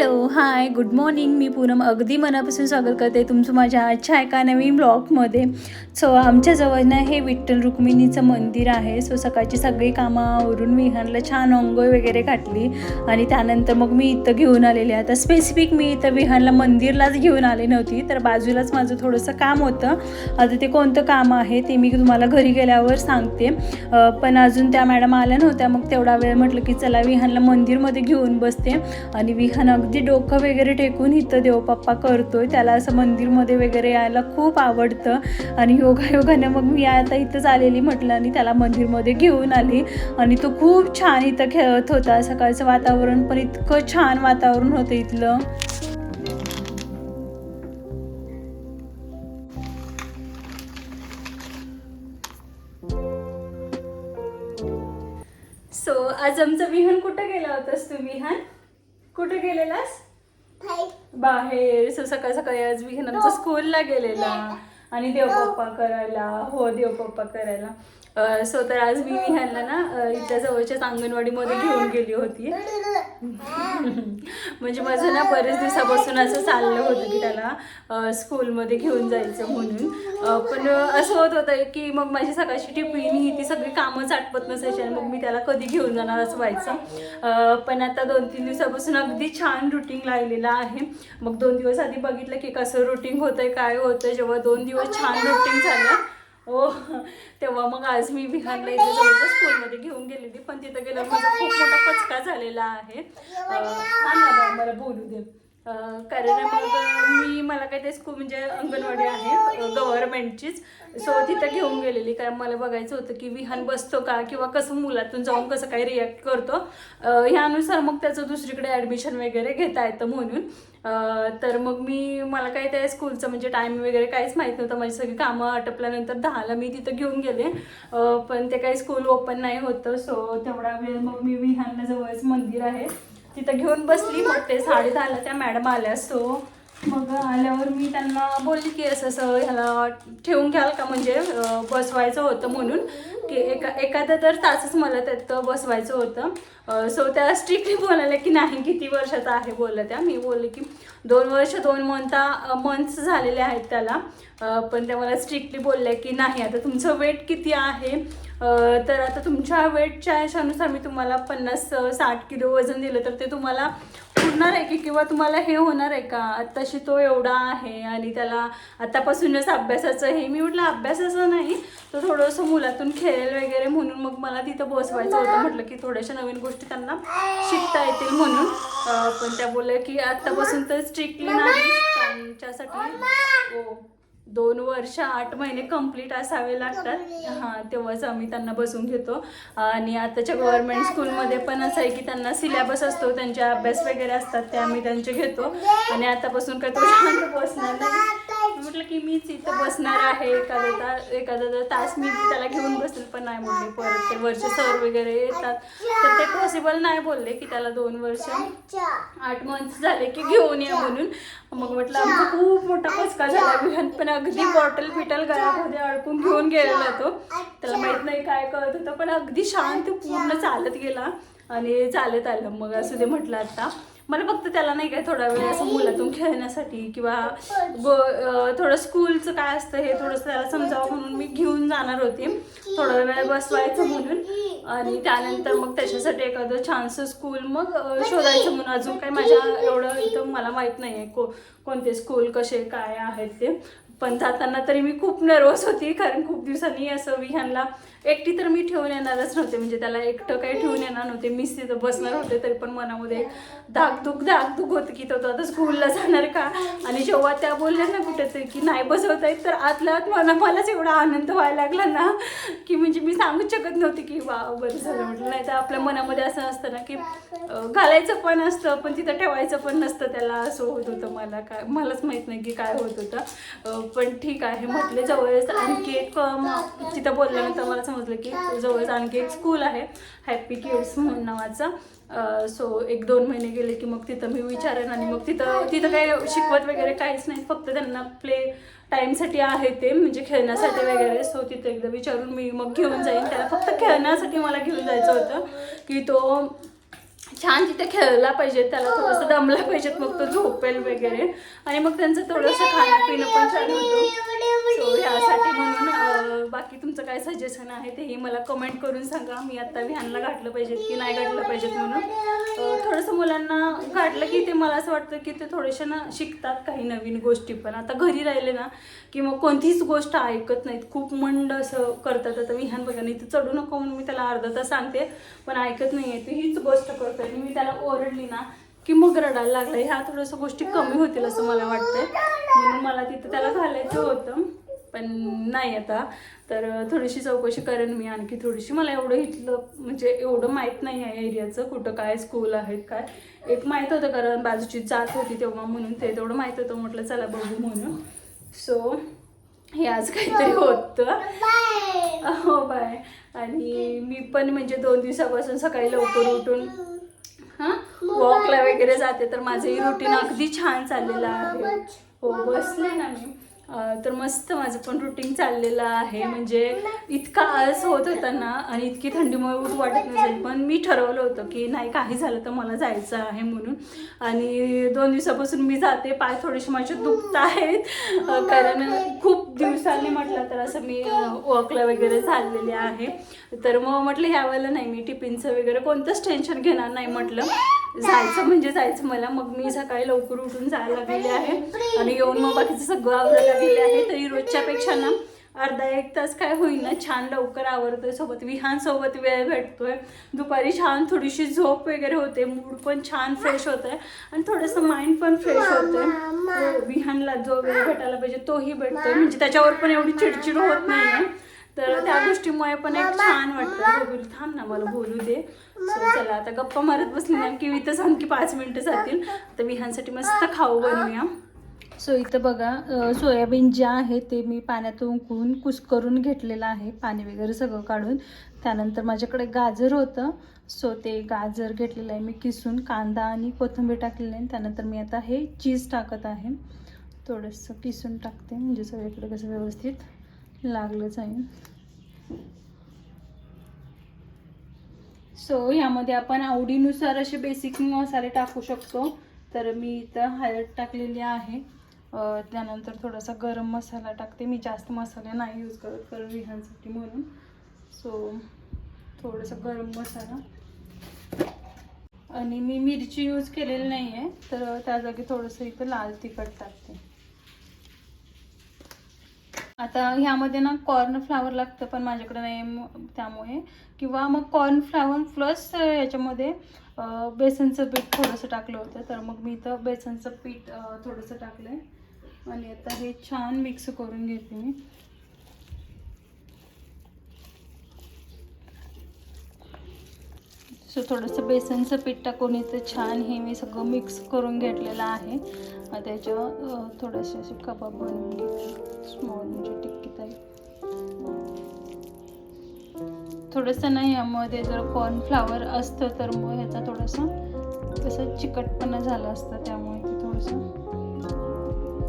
Hello hi good morning मी पूनम. अगदी मनापासून स्वागत करते तुमचं माझ्या आजच्या एका नवीन ब्लॉगमध्ये सो आमच्याजवळ ना हे विठ्ठल रुक्मिणीचं मंदिर आहे. सो सकाळची सगळी कामावरून विहानला छान अंघोळ वगैरे घातली. आणि त्यानंतर मग मी इथं घेऊन आलेले आता स्पेसिफिक मी इथं विहानला मंदिरलाच घेऊन आले नव्हती. तर बाजूलाच माझं थोडंसं काम होतं. आता ते कोणतं काम आहे ते मी तुम्हाला घरी गेल्यावर सांगते. पण अजून त्या मॅडम आल्या नव्हत्या. मग तेवढा वेळ म्हटलं की चला विहानला मंदिरमध्ये घेऊन बसते. आणि विहान अगदी डोकं वगैरे टेकून इथं देवपप्पा करतोय त्याला असं मंदिरमध्ये वगैरे यायला खूप आवडतं. आणि योगायोगाने मग मी आता इथंच आलेली म्हटलं आणि त्याला मंदिरमध्ये घेऊन आली. आणि तो खूप छान इथं खेळत होता. सकाळचं वातावरण पण इतकं छान वातावरण होतं इथलं. सो आज आमचं विहान कुठं गेला होतास तू विहान कुठं गेलेलास? बाहेर. सो सकाळ सकाळी आज आमचा स्कूलला गेलेला. आणि देवपप्पा करायला. हो देवपप्पा करायला. सो तर आज मी ह्यांना ना इथल्या जवळच्याच अंगणवाडीमध्ये घेऊन गेली होती. म्हणजे माझं ना बरेच दिवसापासून असं चाललं होतं की त्याला स्कूलमध्ये घेऊन जायचं म्हणून. पण असं होत होतं की मग माझी सकाळची टिफिन ही ती सगळी कामं आटपत नसायची आणि मग मी त्याला कधी घेऊन जाणार असं व्हायचं. पण आता दोन तीन दिवसापासून अगदी छान रुटीन लागलेलं आहे. मग दोन दिवस आधी बघितलं की कसं रुटीन होतंय काय होतंय जेव्हा दोन दिवस छान रुटीन झालं हो. तेव्हा मग आज मी बिहारला इथे जवळच्या स्कूलमध्ये घेऊन गेलेली. पण तिथं गेल्यावर माझा खूप मोठा पचका झालेला आहे. अं, मला बोलू दे. कारण मग मी मला काय ते स्कूल म्हणजे अंगणवाडी आहे गव्हर्नमेंटचीच सो तिथं घेऊन गेलेली कारण मला बघायचं होतं की विहान बसतो का किंवा कसं मुलातून जाऊन कसं काय रिॲक्ट करतो. ह्यानुसार मग त्याचं दुसरीकडे ॲडमिशन वगैरे घेता येतं म्हणून. तर मग मी मला काही त्या स्कूलचं म्हणजे टाईम वगैरे काहीच माहीत नव्हतं. माझी सगळी कामं आटपल्यानंतर दहाला मी तिथं घेऊन गेले. पण ते काही स्कूल ओपन नाही होतं. सो तेवढा वेळ मग मी विहानला जवळच मंदिर आहे. तिथं घेऊन बसली मग ते साडे दहाला त्या मॅडम आल्या सो मग आल्यावर मी त्यांना बोलली की असं असं ह्याला ठेवून घ्याल का? म्हणजे बसवायचं होतं म्हणून. की एका एखादा तर तासच मला त्यात बसवायचं होतं. सो त्या स्ट्रिक्टली बोलायला की नाही किती वर्षाचा आहे बोलल्या त्या. मी बोलले की दोन वर्ष दोन मंथा मंथ्स झालेले आहेत त्याला. पण त्या मला स्ट्रिक्टली बोलल्या की नाही आता तुमचं वेट किती आहे? तर आता तुमच्या वेटच्या ह्याच्यानुसार मी तुम्हाला पन्नास साठ किलो वजन दिलं तर ते तुम्हाला होणार आहे की किंवा तुम्हाला हे होणार आहे का? आत्ताशी तो एवढा आहे आणि त्याला आतापासूनच अभ्यासाचं हे मी म्हटलं अभ्यासाचं नाही तो थोडंसं मुलातून खेळेल वगैरे म्हणून मग मला तिथं बसवायचं होतं. म्हटलं की थोड्याशा नवीन गोष्टी त्यांना शिकता येतील म्हणून. पण त्या बोलल्या की आत्तापासून तर स्ट्रिक्टली नाही त्यांच्यासाठी हो. दोन वर्ष आठ महिने कंप्लीट असावे लागतात हां तेव्हाच आम्ही त्यांना बसून घेतो. आणि आताच्या गव्हर्नमेंट स्कूलमध्ये पण असं आहे की त्यांना सिलेबस असतो त्यांचे अभ्यास वगैरे असतात ते आम्ही त्यांचे घेतो. आणि आतापासून काय तो शांत बसणार नाही. म्हटलं की मीच इथं बसणार आहे. एखादा तास एखादा तास मी त्याला घेऊन बसेल पण नाही बोलले परत. ते वर्ष सर वगैरे येतात. तर ते पॉसिबल नाही बोलले की त्याला दोन वर्ष. आठ मंथ झाले की घेऊन या म्हणून. मग म्हटलं आमचा खूप मोठा पचका झाला. पण अगदी बॉटल बिटल घरामध्ये अडकून घेऊन गेलेला तो. त्याला माहीत नाही काय कळत होतं पण अगदी शांत पूर्ण चालत गेला. आणि चालत आलं. मग असू दे म्हटलं आता. मला फक्त त्याला नाही काय थोडा वेळ असं मुलातून खेळण्यासाठी किंवा गो थोडं स्कूलचं काय असतं हे थोडंसं त्याला समजावं म्हणून मी घेऊन जाणार होते. थोडा वेळ बसवायचं म्हणून. आणि त्यानंतर मग त्याच्यासाठी एखादं छानसं स्कूल मग अं, शोधायचं म्हणून. अजून काही माझ्या एवढं इथं मला माहीत नाही आहे को कोणते स्कूल कसे काय आहेत ते. पण जाताना तरी मी खूप नर्वस होती कारण खूप दिवसांनी असं विहानला एकटी तर मी ठेवून येणारच नव्हते म्हणजे त्याला एकटं काही ठेवून येणार नव्हते. मीच तिथं बसणार होते तरी पण मनामध्ये धाकधूक धाकधूक होतं की तो आता स्कूलला जाणार का? आणि जेव्हा त्या बोलल्या ना कुठेतरी की नाही बसवता येत तर आतल्या आत मला मलाच एवढा आनंद व्हायला लागला ना की म्हणजे मी सांगूच शकत नव्हती की वा बरं झालं म्हटलं. नाही तर आपल्या मनामध्ये असं असतं ना की घालायचं पण असतं पण तिथं ठेवायचं पण नसतं. त्याला असं होत होतं मला काय मलाच माहीत नाही की काय होत होतं. पण ठीक आहे म्हटले जवळच. आणखी एक तिथं बोलल्यानंतर मला समजलं की जवळच आणखी एक स्कूल आहे. हॅपी किड्स म्हणून नावाचं. सो एक दोन महिने गेले की मग तिथं मी विचारेन आणि मग तिथं तिथं काही शिकवत वगैरे काहीच नाही. फक्त त्यांना प्ले टाईमसाठी आहे ते म्हणजे खेळण्यासाठी वगैरे. सो तिथं एकदा विचारून मी मग घेऊन जाईन. त्याला फक्त खेळण्यासाठी मला घेऊन जायचं होतं. की तो छान तिथे खेळला पाहिजे. त्याला थोडंसं दमला पाहिजेत मग तो झोपेल वगैरे. आणि मग त्यांचं थोडंसं खाणं पिणं पण छान होतं. सो ह्यासाठी म्हणून बाकी तुमचं काय सजेशन आहे तेही मला कमेंट करून सांगा. मी आता विहानला घातलं पाहिजेत की नाही घातलं पाहिजेत म्हणून. थोडंसं मुलांना घातलं की ते मला असं वाटतं की ते थोडेसे ना शिकतात काही नवीन गोष्टी पण. आता घरी राहिले ना की मग कोणतीच गोष्ट ऐकत नाहीत. खूप मंड असं करतात. आता विहान बघा नाही तर चढू नको म्हणून मी त्याला अर्धा तास सांगते पण ऐकत नाही आहे हीच गोष्ट करतो आणि मी त्याला ओरडली ना की मग रडायला लागलं ह्या थोडंसं गोष्टी कमी होतील असं मला वाटतंय. म्हणून मला तिथं त्याला घालायचं होतं. पण नाही आता. तर थोडीशी चौकशी करेन मी आणखी थोडीशी. मला एवढं इथलं म्हणजे एवढं माहीत नाही आहे एरियाचं कुठं काय स्कूल आहेत काय. एक माहीत होतं कारण बाजूची जात होती तेव्हा म्हणून ते तेवढं माहीत होतं. म्हटलं चला बघू म्हणून. सो हे आज काहीतरी होतं. हो बाय आणि मी पण म्हणजे दोन दिवसापासून सकाळी लवकर उठून हां वॉकला वगैरे जाते. तर माझंही रुटीन अगदी छान चाललेलं आहे. हो बसले ना मी. तर मस्त माझं पण रुटीन चाललेलं आहे. म्हणजे इतका आळस होत होता ना आणि इतकी थंडीमुळे उठ वाटत नसेल पण मी ठरवलं होतं की नाही काही झालं तर मला जायचं आहे म्हणून. आणि दोन दिवसापासून मी जाते पाय थोडेसे माझे दुखत आहेत. कारण खूप दिवसांनी म्हटलं तर असं मी वॉकला वगैरे चाललेले आहे. तर मग म्हटलं ह्या वेळेला नाही मी टिफिनचं वगैरे कोणतंच टेन्शन घेणार नाही म्हटलं. जायचं म्हणजे जायचं. मला मग मी सकाळी लवकर उठून जायला लागलेले आहे. आणि येऊन मग बाकीचं सगळं आवरायला गेले आहे. तरी रोजच्या पेक्षा ना अर्धा एक तास काय होईल ना छान लवकर आवरतोय सोबत. विहान सोबत वेळ भेटतोय. दुपारी छान थोडीशी झोप वगैरे होते. मूड पण छान फ्रेश होत आहे आणि थोडंसं माइंड पण फ्रेश होतंय. विहानला जो वेळ भेटायला पाहिजे तोही भेटतोय. म्हणजे त्याच्यावर पण एवढी चिडचिड होत नाही तर त्या गोष्टीमुळे पण एक छान वाटतं. बघू थांब ना मला बोलू दे. सो चला आता गप्पा मारत बसली ना की इथंच आणखी पाच मिनिटं जातील. तर विहानसाठी मस्त खाऊ बनवूया. सो इथं बघा सोयाबीन जे आहे ते मी पाण्यातून उकळून कुस्करून घेतलेलं आहे पाणी वगैरे सगळं काढून. त्यानंतर माझ्याकडे गाजर होतं. सो ते गाजर घेतलेलं आहे मी किसून कांदा आणि कोथिंबीर टाकलेलं आहे. त्यानंतर मी आता हे चीज टाकत आहे. थोडंसं किसून टाकते म्हणजे सगळीकडे कसं व्यवस्थित. लागलं जाईल सो ह्यामध्ये आपण आवडीनुसार असे बेसिक मसाले टाकू शकतो. तर मी इथं हळद टाकलेली आहे. त्यानंतर थोडासा गरम मसाला टाकते. मी जास्त मसाले नाही यूज करत कारण विहांसाठी म्हणून. सो थोडंसं गरम मसाला. आणि मी मिरची यूज केलेली नाही आहे तर त्या जागी थोडंसं इथं लाल तिखट टाकते. आता ह्यामध्ये ना कॉर्नफ्लावर लागतं पण माझ्याकडे नाही त्यामुळे. किंवा मग कॉर्न फ्लावर प्लस याच्यामध्ये बेसनचं पीठ थोडंसं टाकलं होतं तर मग मी इथं बेसनचं पीठ थोडंसं टाकलं आहे आणि आता हे छान मिक्स करून घेते मी. सो थोडंसं बेसनचं पीठ टाकून इथं छान हे मी सगळं मिक्स करून घेतलेलं आहे. आणि त्याच्या थोडेसे असे कबाब बनवून घेते स्मॉल म्हणजे टिक्की ताई थोडंसं नाही यामध्ये जर कॉर्नफ्लावर असतं तर मग ह्याचा थोडासा कसं चिकटपणा झालं असतं त्यामुळे ते थोडंसं.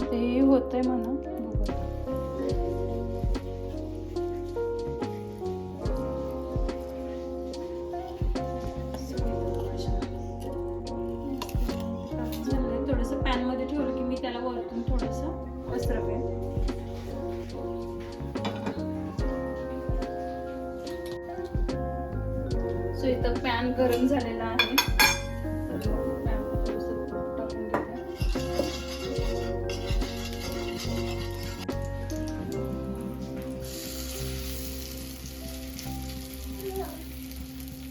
ते होतंय म्हणा बघू. पॅन गरम झालेला आहे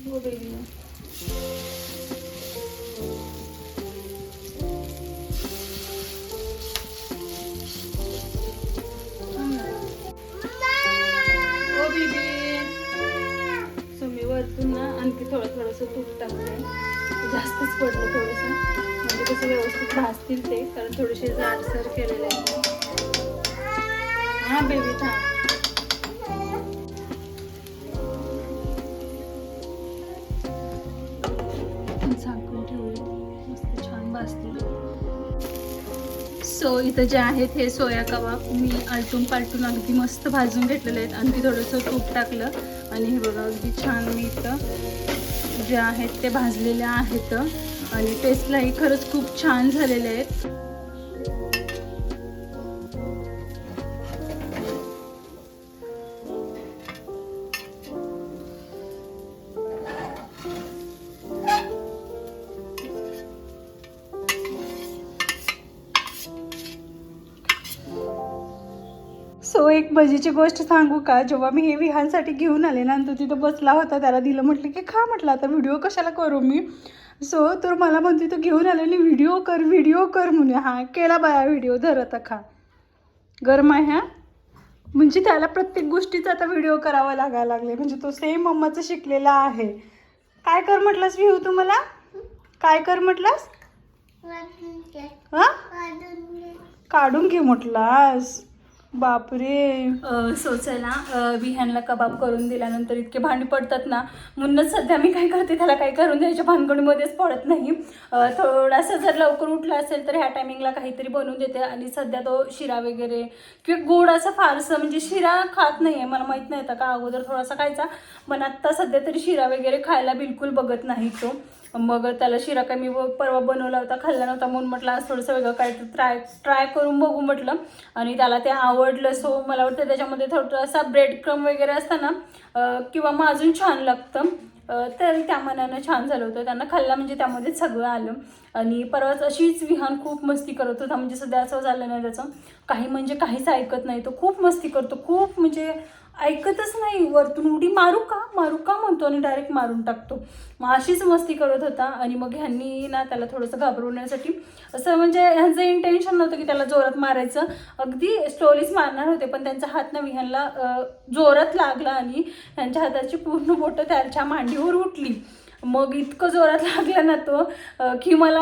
हो baby. आणखी थोडं थोडंसं तूप टाकते जास्तच पडलं थोडंसं. म्हणजे कसं व्यवस्थित भाजतील ते कारण थोडेसे जाडसर केलेले आहे हां बेबी थांब. झाकून ठेवले मस्त छान भाजतील. सो इथं जे आहेत हे सोया कबाब मी आलटून पालटून अगदी मस्त भाजून घेतलेले आहेत. आणखी थोडंसं तूप टाकलं. आणि हे बघा अगदी छान मी इथं जे आहेत ते भाजलेले आहेत. आणि टेस्टलाही खरंच खूप छान झालेले आहेत. मजेची गोष्ट सांगू का? जेव्हा मी हे विहानसाठी घेऊन आले ना तो तिथं बसला होता त्याला दिलं म्हटलं की खा म्हटलं आता व्हिडिओ कशाला करू मी? सो तर मला म्हणते तो घेऊन आले आणि व्हिडिओ कर व्हिडिओ कर म्हणे. हां केला बाया व्हिडिओ धर आता खा. गरम आहे हा? म्हणजे त्याला प्रत्येक गोष्टीचा आता व्हिडिओ करावा लागायला लागले म्हणजे तो सेम मम्माचं शिकलेला आहे. काय कर म्हटलंस विहू तू मला? काय कर म्हटलंस? हां? काढून घे म्हटलास. बापरे. सोचायला विहानला कबाब करून दिल्यानंतर इतके भांडी पडतात ना म्हणूनच सध्या मी काय करते त्याला काही करून द्यायच्या भानगडीमध्येच पडत नाही. थोडासा जर लवकर उठला असेल तर ह्या टायमिंगला काहीतरी बनवून देते. आणि सध्या तो शिरा वगैरे किंवा गोड असं फारसं म्हणजे शिरा खात नाही आहे मला माहीत नाही का अगोदर थोडासा खायचा पण आत्ता सध्या तरी शिरा वगैरे खायला बिलकुल बघत नाही तो. मग त्याला शिरा काय मी व- परवा बनवला होता खाल्ला नव्हता म्हणून म्हटलं आज थोडंसं वेगळं काय ट्राय ट्राय करून बघू म्हटलं. आणि त्याला ते आवडलं सो मला वाटतं त्याच्यामध्ये थोडासा ब्रेड क्रम वगैरे असताना किंवा मग अजून छान लागतं तर त्या मनानं छान झालं होतं. त्यांना खाल्ला म्हणजे त्यामध्ये सगळं आलं. आणि परवाच अशीच विहान खूप मस्ती करत होता म्हणजे सध्या असं झालं नाही त्याचं. काही म्हणजे काहीच ऐकत नाही तो खूप मस्ती करतो खूप म्हणजे ऐकतच नाही. वरतून उडी मारू का? मारू का म्हणतो आणि डायरेक्ट मारून टाकतो. मग अशीच मस्ती करत होता आणि मग ह्यांनी ना त्याला थोडंसं घाबरवण्यासाठी असं म्हणजे ह्यांचं इंटेन्शन नव्हतं की त्याला जोरात मारायचं. अगदी स्लोलीच मारणार होते पण त्यांचा हात ना ह्यांना जोरात लागला आणि त्यांच्या हाताची पूर्ण बोटं त्याच्या मांडीवर उठली. मग इतकं जोरात लागला ना तो की मला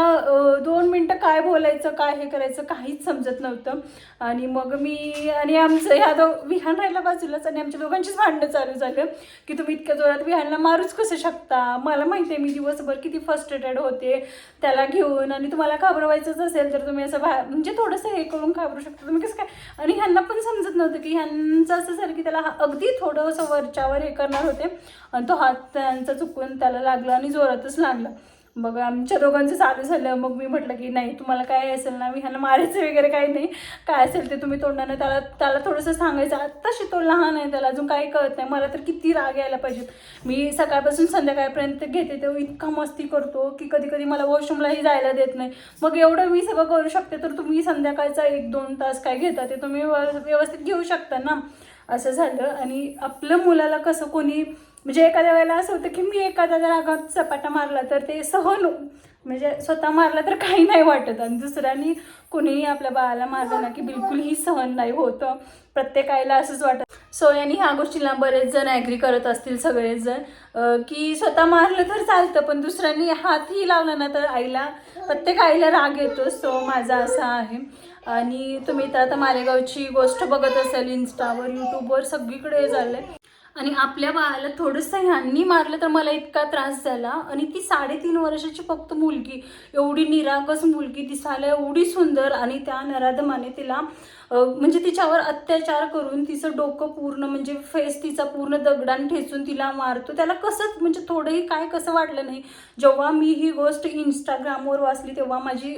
दोन मिनटं काय बोलायचं काय हे करायचं काहीच समजत नव्हतं. आणि मग मी आणि आमचं ह्या दो विहान राहिला बाजूलाच आणि आमच्या दोघांचीच भांडणं चालू झालं की तुम्ही इतक्या जोरात विहानला मारूच कसं शकता? मला माहिती आहे मी दिवसभर किती फ्रस्ट्रेटेड होते त्याला घेऊन आणि तुम्हाला घाबरवायचंच असेल तर तुम्ही असं बाहेर म्हणजे थोडंसं हे करून घाबरू शकता. तुम्ही कसं काय आणि ह्यांना पण समजत नव्हतं की ह्यांचं असं सर की त्याला हा- अगदी थोडंसं वरच्यावर हे करणार होते आणि तो हात त्यांचा चुकून त्याला लागलं आणि जोरातच लागलं. मग आमच्या दोघांचं चालू झालं. मग मी म्हटलं की नाही तुम्हाला काय असेल ना मी ह्यांना मारायचं वगैरे काही नाही. काय असेल ते तुम्ही तोंडानं त्याला त्याला थोडंसं सांगायचं. आत्ताशी तो लहान आहे त्याला अजून काही कळत नाही. मला तर किती राग यायला पाहिजेत. मी सकाळपासून संध्याकाळपर्यंत घेते तो इतका मस्ती करतो की कधी कधी मला वॉशरूमलाही जायला देत नाही. मग एवढं मी सगळं करू शकते तर तुम्ही संध्याकाळचा एक दोन तास काय घेता ते तुम्ही व्यव- व्यवस्थित घेऊ शकता ना. असं झालं. आणि आपलं मुलाला कसं कोणी म्हणजे एखाद्या वेळेला असं होतं की मी एखादा जर रागात चपाटा मारला तर ते सहन म्हणजे स्वतः मारला तर काही नाही वाटत. आणि दुसऱ्यानी कोणीही आपल्या बाळाला मारलं ना की बिलकुलही सहन नाही होतं. प्रत्येक आईला असंच वाटत. सो यांनी ह्या गोष्टीला बरेच जण ॲग्री करत असतील सगळेच जण की स्वतः मारलं तर चालतं पण दुसऱ्यांनी हातही लावला ना तर आईला प्रत्येक आईला राग येतो. सो माझा असा आहे. आणि तुम्ही तर आता मालेगावची गोष्ट बघत असाल इन्स्टावर यूट्यूबवर सगळीकडे चाललं आहे आणि आपल्या बाळाला थोडंसं ह्यांनी मारलं तर मला इतका त्रास झाला. आणि ती साडेतीन वर्षाची फक्त मुलगी एवढी निरागस मुलगी दिसायला एवढी सुंदर आणि त्या नराधमाने तिला म्हणजे तिच्यावर अत्याचार करून तिचं डोकं पूर्ण म्हणजे फेस तिचा पूर्ण दगडान ठेचून तिला मारतो. त्याला कसं म्हणजे थोडंही काय कसं वाटलं नाही. जेव्हा मी ही गोष्ट इंस्टाग्रामवर वाचली तेव्हा माझी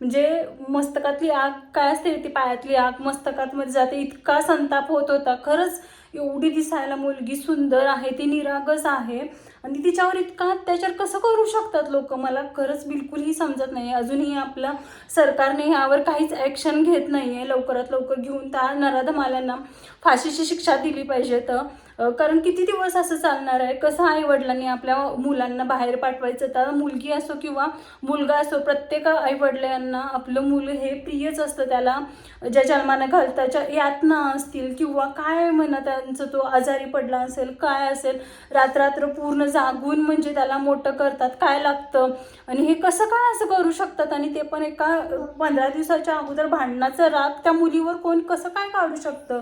म्हणजे मस्तकातली आग काय असते ती पायातली आग मस्तकात मध्ये जाते इतका संताप होत होता. खरंच एवढी दिसायला मुलगी सुंदर आहे ती निरागस आहे. आणि तिच्यावर इतका अत्याचार कसं करू शकतात लोक? मला खरंच बिलकुलही समजत नाही. अजूनही आपलं सरकारने यावर काहीच ॲक्शन घेत नाही आहे लवकरात लवकर घेऊन त्या नराधमाल्यांना फाशीची शिक्षा दिली पाहिजे. तर कारण किती दिवस असं चालणार आहे? कसं आई वडिलांनी आपल्या मुलांना बाहेर पाठवायचं? तर मुलगी असो किंवा मुलगा असो प्रत्येक आई वडिलांना आपलं मूल हे प्रियच असतं. त्याला ज्या जन्मानं घालताच्या यातना असतील किंवा काय म्हणा त्यांचं तो आजारी पडला असेल काय असेल रात्रात्र पूर्ण जागून म्हणजे त्याला मोठं करतात काय लागतं? आणि हे कसं काय असं करू शकतात? आणि ते पण एका पंधरा दिवसाच्या अगोदर भांडणाचा राग त्या मुलीवर कोण कसं काय काढू शकतं?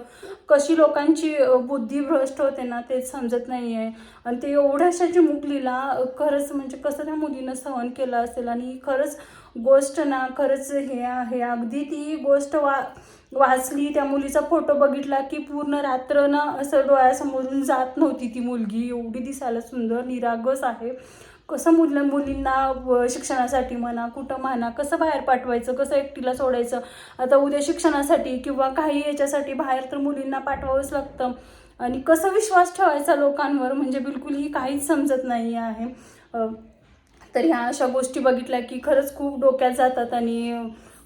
कशी लोकांची बुद्धी भ्रष्ट कष्ट होते ना तेच समजत नाही आहे आणि ते एवढ्याशा चिमुकलीला खरंच म्हणजे कसं त्या मुलीनं सहन केलं असेल आणि खरंच गोष्ट ना खरंच हे आहे. अगदी ती गोष्ट वा वाचली त्या मुलीचा फोटो बघितला की पूर्ण रात्र ना असं डोळ्यासमोरून जात नव्हती ती मुलगी. एवढी दिसायला सुंदर निरागस आहे. कसं मुलं मुलींना शिक्षणासाठी म्हणा कुठं म्हणा कसं बाहेर पाठवायचं कसं एकटीला सोडायचं? आता उद्या शिक्षणासाठी किंवा काही याच्यासाठी बाहेर तर मुलींना पाठवावंच लागतं. आणि कसा विश्वास ठेवायचा लोकांवर म्हणजे बिलकुल ही काहीच समजत नाही आहे. तर ह्या अशा गोष्टी बघितल्या की खरंच खूप डोक्यात जातात आणि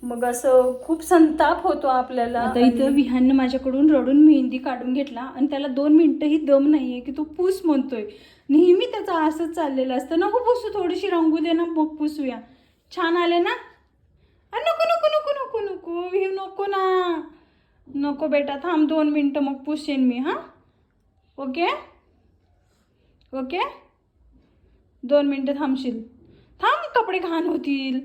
मग असं खूप संताप होतो आपल्याला. आता इथं विहाननं माझ्याकडून रडून मेहंदी काढून घेतला आणि त्याला दोन मिनिटंही दम नाही आहे की तो पूस म्हणतोय. नेहमी त्याचं असंच चाललेलं असतं. नको पुसू थोडीशी रंगू दे ना मग पुसूया. छान आले ना? नको नको नको नको नको विहीव नको ना. नको बेटा थांब दोन मिनटं मग पुसेन मी हां? ओके? ओके? दोन मिनटं थांबशील. थांब कपडे घाण होतील.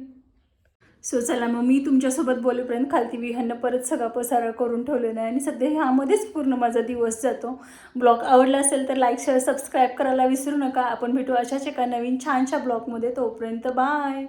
सो चला मग मी तुमच्यासोबत बोलेपर्यंत खालती विहांना परत सगळा पसारा करून ठेवलेला आहे आणि सध्या ह्यामध्येच पूर्ण माझा दिवस जातो. ब्लॉग आवडला असेल तर लाईक शेअर सबस्क्राईब करायला विसरू नका. आपण भेटू अशाच एका नवीन छानशा ब्लॉगमध्ये तोपर्यंत बाय